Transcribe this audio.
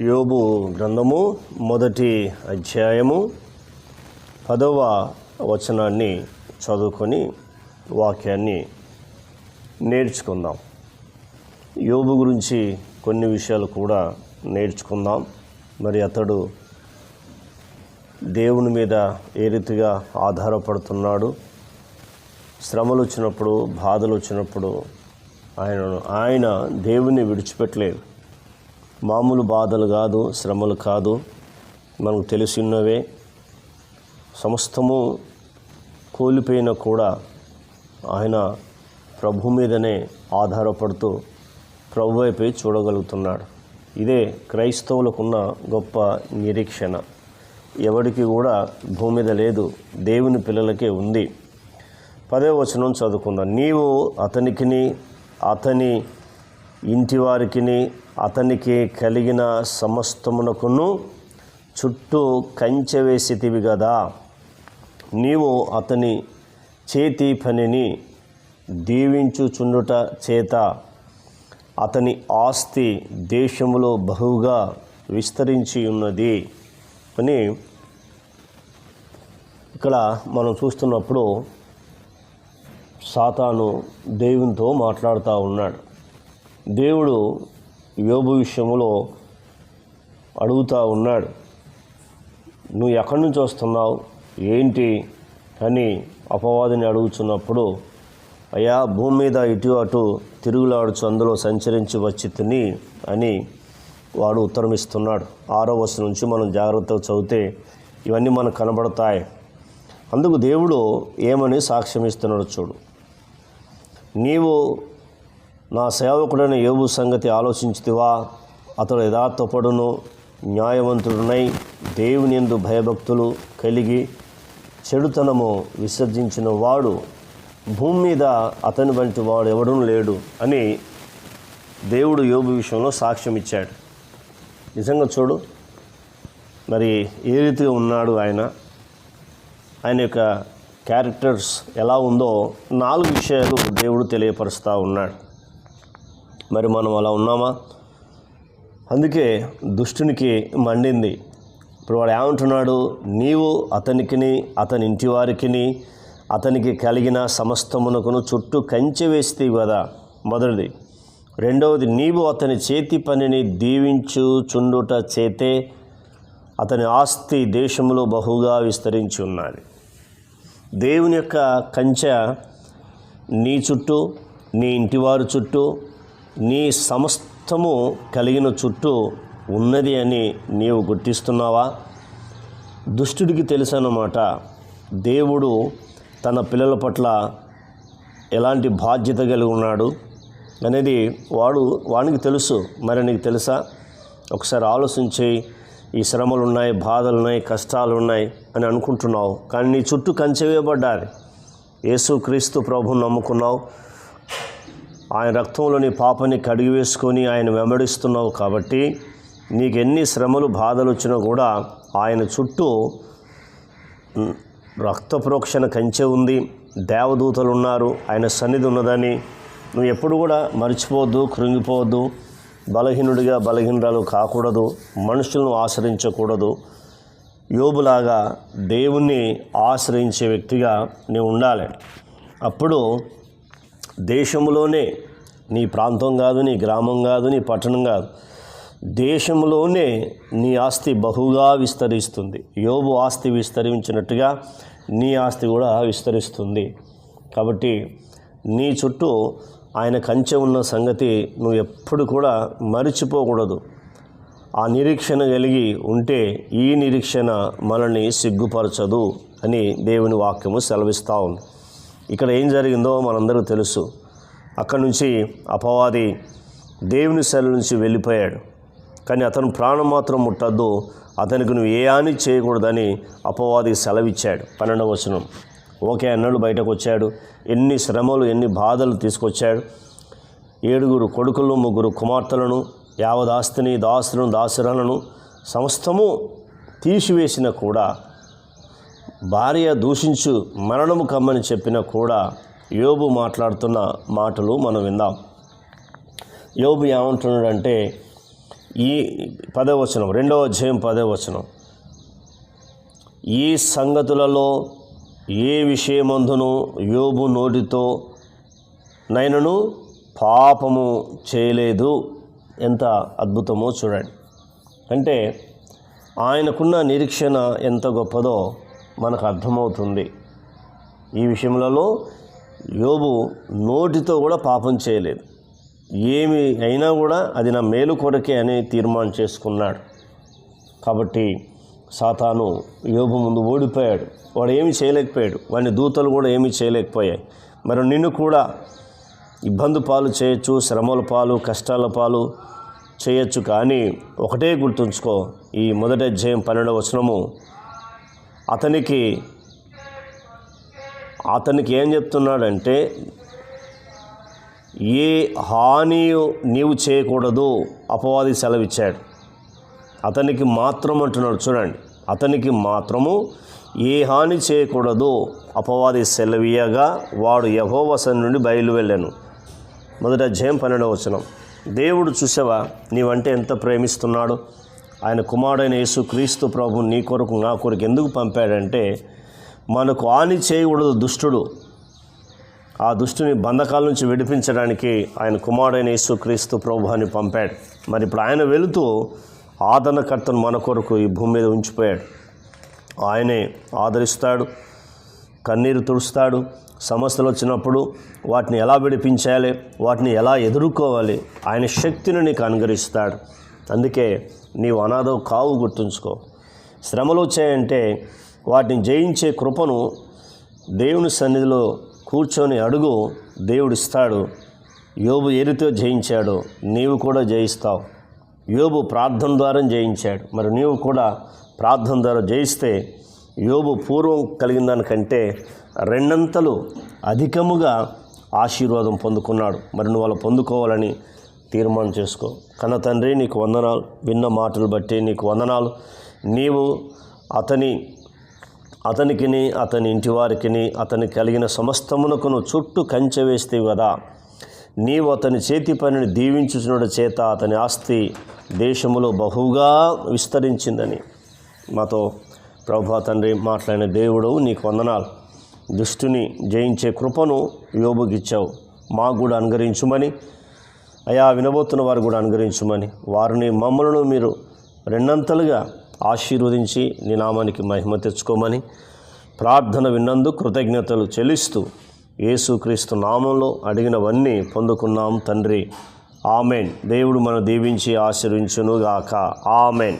యోబు గ్రంథము మొదటి అధ్యాయము పదవ వచనాన్ని చదువుకొని వాక్యాన్ని నేర్చుకుందాం. యోబు గురించి కొన్ని విషయాలు కూడా నేర్చుకుందాం. మరి అతడు దేవుని మీద ఏ రీతిగా ఆధారపడుతున్నాడు? శ్రమలు వచ్చినప్పుడు బాధలు వచ్చినప్పుడు ఆయన ఆయన దేవుని విడిచిపెట్టలేదు. మామూలు బాధలు కాదు శ్రమలు కాదు. మనకు తెలిసినవే. సమస్తము కోల్పోయినా కూడా ఆయన ప్రభు మీదనే ఆధారపడుతూ ప్రభు వైపే చూడగలుగుతున్నాడు. ఇదే క్రైస్తవులకున్న గొప్ప నిరీక్షణ. ఎవరికి కూడా భూమి మీద లేదు దేవుని పిల్లలకే ఉంది. పదే వచనం చదువుకుందాం. నీవు అతనికిని అతని ఇంటివారికిని అతనికి కలిగిన సమస్తమునకును చుట్టూ కంచె వేసితివి కదా నీవు అతని చేతి పనిని దీవించుచుండుట చేత అతని ఆస్తి దేశములో బహుగా విస్తరించి ఉన్నది అని ఇక్కడ మనం చూస్తున్నప్పుడు సాతాను దేవునితో మాట్లాడుతూ ఉన్నాడు. దేవుడు యోబు విషయంలో అడుగుతూ ఉన్నాడు నువ్వు ఎక్కడి నుంచి వస్తున్నావు? ఏంటి? అని అపవాదిని అడుగుతున్నప్పుడు అయ్యా భూమి మీద ఇటు అటు తిరుగులాడుచు అందులో సంచరించి వచ్చి తిని అని వాడు ఉత్తరం ఇస్తున్నాడు ఆరో వస్తు నుంచి మనం జాగ్రత్తగా చదివితే ఇవన్నీ మనకు కనబడతాయి. అందుకు దేవుడు ఏమని సాక్ష్యం ఇస్తున్నాడు చూడు. నీవు నా సేవకుడైన యోబు సంగతి ఆలోచించుతివా. అతడు యథార్థపడును న్యాయవంతుడునై దేవుని ఎందు భయభక్తులు కలిగి చెడుతనము విసర్జించిన వాడు భూమి మీద అతని వంటి వాడు ఎవడూ లేడు అని దేవుడు యోబు విషయంలో సాక్ష్యం ఇచ్చాడు. నిజంగా చూడు మరి ఏ రీతిగా ఉన్నాడు ఆయన? ఆయన యొక్క క్యారెక్టర్స్ ఎలా ఉందో నాలుగు విషయాలు దేవుడు తెలియపరుస్తూ ఉన్నాడు. మరి మనం అలా ఉన్నామా? అందుకే దుష్టునికి మండింది. ఇప్పుడు వాడు ఏమంటున్నాడు? నీవు అతనికిని అతని ఇంటి వారికిని అతనికి కలిగిన సమస్తమునకును చుట్టూ కంచె వేస్తే కదా మొదటిది. రెండవది నీవు అతని చేతి పనిని దీవించు చుండుట చేతే అతని ఆస్తి దేశంలో బహుగా విస్తరించి ఉన్నది దేవుని యొక్క కంచె నీ చుట్టూ నీ ఇంటివారు చుట్టూ నీ సమస్తము కలిగిన చుట్టూ ఉన్నది అని నీవు గుర్తిస్తున్నావా? దుష్టుడికి తెలుసన్నమాట దేవుడు తన పిల్లల పట్ల ఎలాంటి బాధ్యత కలిగి ఉన్నాడు అనేది వాడు వానికి తెలుసు. మరి నీకు తెలుసా? ఒకసారి ఆలోచించి ఈ శ్రమలు ఉన్నాయి బాధలు ఉన్నాయి కష్టాలు ఉన్నాయి అని అనుకుంటున్నావు. కానీ నీ చుట్టూ కంచెవేయబడ్డారు. యేసు క్రీస్తు ప్రభుని నమ్ముకున్నావు. ఆయన రక్తంలోని పాపని కడిగివేసుకొని ఆయన వెంబడిస్తున్నావు కాబట్టి నీకు ఎన్ని శ్రమలు బాధలు వచ్చినా కూడా ఆయన చుట్టూ రక్త ప్రోక్షణ కంచె ఉంది. దేవదూతలు ఉన్నారు. ఆయన సన్నిధి ఉన్నదని. నువ్వు ఎప్పుడు కూడా మర్చిపోవద్దు కృంగిపోవద్దు. బలహీనుడిగా బలహీనరాలు కాకూడదు. మనుషులను ఆశ్రయించకూడదు. యోబులాగా దేవుణ్ణి ఆశ్రయించే వ్యక్తిగా నీవు ఉండాలి. అప్పుడు దేశంలోనే నీ ప్రాంతం కాదు నీ గ్రామం కాదు నీ పట్టణం కాదు. దేశంలోనే నీ ఆస్తి బహుగా విస్తరిస్తుంది. యోబు ఆస్తి విస్తరించినట్టుగా నీ ఆస్తి కూడా విస్తరిస్తుంది. కాబట్టి నీ చుట్టూ ఆయన కంచె ఉన్న సంగతి నువ్వు ఎప్పుడు కూడా మరిచిపోకూడదు. ఆ నిరీక్షణ కలిగి ఉంటే ఈ నిరీక్షణ మనల్ని సిగ్గుపరచదు అని దేవుని వాక్యము సెలవిస్తూ ఉంది. ఇక్కడ ఏం జరిగిందో మనందరూ తెలుసు. అక్కడి నుంచి అపవాది దేవుని శైలి నుంచి వెళ్ళిపోయాడు. కానీ అతను ప్రాణం మాత్రం ముట్టద్దు. అతనికి నువ్వు ఏ హాని చేయకూడదని అపవాది సెలవిచ్చాడు. పన్నెండవ వచనం. ఓకే అన్నాడు బయటకు వచ్చాడు. ఎన్ని శ్రమలు ఎన్ని బాధలు తీసుకొచ్చాడు. ఏడుగురు కొడుకులు ముగ్గురు కుమార్తెలను యావదాస్తిని దాసులను దాసురాలను సమస్తము తీసివేసిన కూడా భార్య దూషించు మరణము కమ్మని చెప్పినా కూడా యోబు మాట్లాడుతున్న మాటలు మనం విందాం. యోబు ఏమంటున్నాడంటే ఈ పదవచనం రెండవ అధ్యాయం పదవచనం ఈ సంగతులలో ఏ విషయమందును యోబు నోటితో నైనను పాపము చేయలేదు? ఎంత అద్భుతమో చూడండి. అంటే ఆయనకున్న నిరీక్షణ ఎంత గొప్పదో మనకు అర్థమవుతుంది. ఈ విషయంలో యోబు నోటితో కూడా పాపం చేయలేదు. ఏమి అయినా కూడా అది నా మేలు కొరకే అని తీర్మానం చేసుకున్నాడు. కాబట్టి సాతాను యోబు ముందు ఓడిపోయాడు. వాడు ఏమి చేయలేకపోయాడు. వాడిని దూతలు కూడా ఏమీ చేయలేకపోయాయి. మరి నిన్ను కూడా ఇబ్బంది పాలు చేయొచ్చు శ్రమల పాలు కష్టాల పాలు చేయొచ్చు. కానీ ఒకటే గుర్తుంచుకో. ఈ మొదటి అధ్యాయం పన్నెండవ వచనము అతనికి అతనికి ఏం చెప్తున్నాడంటే ఏ హాని నీవు చేయకూడదు అపవాది సెలవిచ్చాడు. అతనికి మాత్రం అంటున్నాడు చూడండి అతనికి మాత్రము ఏ హాని చేయకూడదు అపవాది సెలవీయగా వాడు యహోవసన్ నుండి బయలు వెళ్ళాను. మొదట జయం పన్నెండవ వచనం. దేవుడు చూసావా నీవంటే ఎంత ప్రేమిస్తున్నాడు? ఆయన కుమారుడైన యేసు క్రీస్తు ప్రభు నీ కొరకు నా కొరకు ఎందుకు పంపాడంటే మనకు హాని చేయకూడదు దుష్టుడు. ఆ దుష్టుని బంధకాల నుంచి విడిపించడానికి ఆయన కుమారుడైన యేసు క్రీస్తు ప్రభుని పంపాడు. మరి ఇప్పుడు ఆయన వెళుతూ ఆదరణకర్తను మన కొరకు ఈ భూమి మీద ఉంచిపోయాడు. ఆయనే ఆదరిస్తాడు కన్నీరు తుడుస్తాడు సమస్యలు వచ్చినప్పుడు వాటిని ఎలా విడిపించాలి వాటిని ఎలా ఎదుర్కోవాలి ఆయన శక్తిని నీకు అనుగరిస్తాడు అందుకే నీవు అనాథవు కావు గుర్తుంచుకో. శ్రమలు వచ్చాయంటే వాటిని జయించే కృపను దేవుని సన్నిధిలో కూర్చొని అడుగు దేవుడిస్తాడు. యోబు ఏరితో జయించాడు నీవు కూడా జయిస్తావు. యోబు ప్రార్థన ద్వారా జయించాడు. మరి నీవు కూడా ప్రార్థన ద్వారా జయిస్తే యోబు పూర్వం కలిగిన దానికంటే రెండంతలు అధికముగా ఆశీర్వాదం పొందుకున్నాడు. మరి నువ్వు అలా పొందుకోవాలని తీర్మానం చేసుకో. కన్న తండ్రి నీకు వందనాలు. విన్న మాటలు బట్టి నీకు వందనాలు. నీవు అతని అతనికిని అతని ఇంటి వారికిని అతని కలిగిన సమస్తమునకును చుట్టూ కంచె వేస్తేవి కదా. నీవు అతని చేతి పనిని దీవించుచునుడ చేత అతని ఆస్తి దేశములో బహుగా విస్తరించిందని. మాతో ప్రభా తండ్రి మాట్లాడిన దేవుడు నీకు వందనాలు. దుష్టుని జయించే కృపను యోబుకిచ్చావు. మాకు కూడా అనుగరించుమని అయా వినబోతున్న వారు కూడా అనుగరించుమని వారిని మమ్మలను మీరు రెండంతలుగా ఆశీర్వదించి నీ నామానికి మహిమ తెచ్చుకోమని ప్రార్థన విన్నందు కృతజ్ఞతలు చెల్లిస్తూ యేసుక్రీస్తు నామంలో అడిగినవన్నీ పొందుకున్నాం తండ్రి. ఆమెన్. దేవుడు మనం దీవించి ఆశీర్వించునుగాక. ఆమెన్.